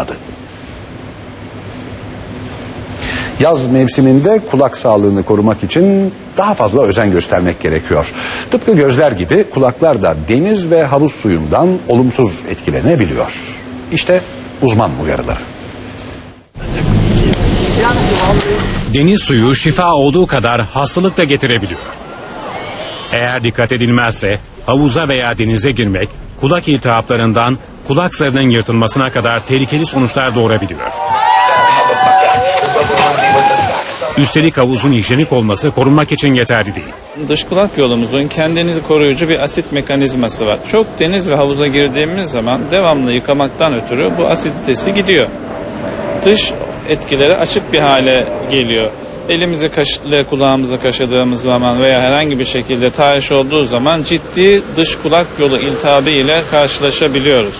kalmadı. Yaz mevsiminde kulak sağlığını korumak için daha fazla özen göstermek gerekiyor. Tıpkı gözler gibi kulaklar da deniz ve havuz suyundan olumsuz etkilenebiliyor. İşte uzman uyarıları. Deniz suyu şifa olduğu kadar hastalık da getirebiliyor. Eğer dikkat edilmezse havuza veya denize girmek kulak iltihaplarından kulak zarının yırtılmasına kadar tehlikeli sonuçlar doğurabiliyor. Üstelik havuzun hijyenik olması korunmak için yeterli değil. Dış kulak yolumuzun kendini koruyucu bir asit mekanizması var. Çok deniz ve havuza girdiğimiz zaman devamlı yıkamaktan ötürü bu asiditesi gidiyor. Dış etkileri açık bir hale geliyor. Elimizi kaşıkla kulağımızı kaşıdığımız zaman veya herhangi bir şekilde tahriş olduğu zaman ciddi dış kulak yolu iltihabı ile karşılaşabiliyoruz.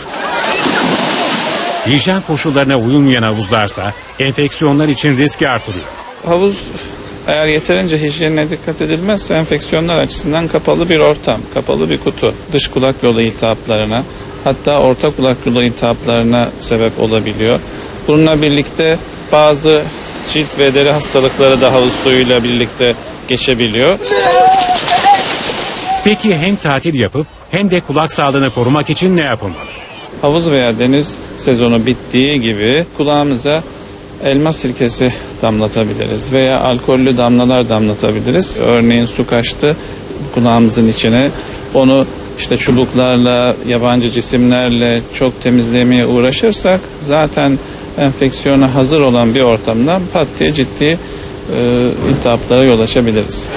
Hijyen koşullarına uyulmayan havuzlarsa enfeksiyonlar için riski artırıyor. Havuz eğer yeterince hijyenine dikkat edilmezse enfeksiyonlar açısından kapalı bir ortam, kapalı bir kutu. Dış kulak yolu iltihaplarına hatta orta kulak yolu iltihaplarına sebep olabiliyor. Bununla birlikte bazı cilt ve deri hastalıkları da havuz suyuyla birlikte geçebiliyor. Peki hem tatil yapıp hem de kulak sağlığını korumak için ne yapılmalı? Havuz veya deniz sezonu bittiği gibi kulağımıza elma sirkesi damlatabiliriz veya alkollü damlalar damlatabiliriz. Örneğin su kaçtı kulağımızın içine. Onu işte çubuklarla, yabancı cisimlerle çok temizlemeye uğraşırsak zaten enfeksiyona hazır olan bir ortamdan pat diye ciddi e, iltihaplara yol açabiliriz.